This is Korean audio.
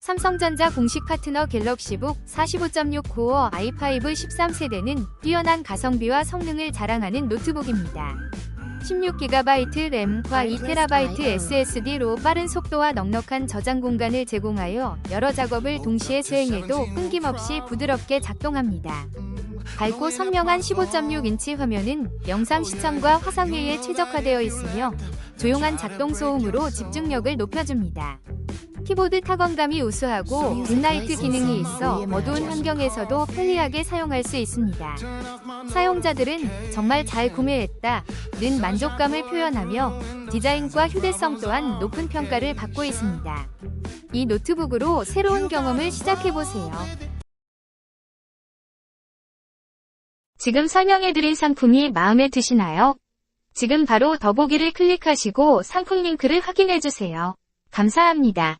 삼성전자 공식 파트너 갤럭시북 45.6 코어 i5 13세대는 뛰어난 가성비와 성능을 자랑하는 노트북입니다. 16GB 램과 2TB SSD로 빠른 속도와 넉넉한 저장 공간을 제공하여 여러 작업을 동시에 수행해도 끊김없이 부드럽게 작동합니다. 밝고 선명한 15.6인치 화면은 영상 시청과 화상회의에 최적화되어 있으며 조용한 작동 소음으로 집중력을 높여줍니다. 키보드 타건감이 우수하고 딥라이트 기능이 있어 어두운 환경에서도 편리하게 사용할 수 있습니다. 사용자들은 정말 잘 구매했다 는 만족감을 표현하며 디자인과 휴대성 또한 높은 평가를 받고 있습니다. 이 노트북으로 새로운 경험을 시작해보세요. 지금 설명해드린 상품이 마음에 드시나요? 지금 바로 더보기를 클릭하시고 상품 링크를 확인해주세요. 감사합니다.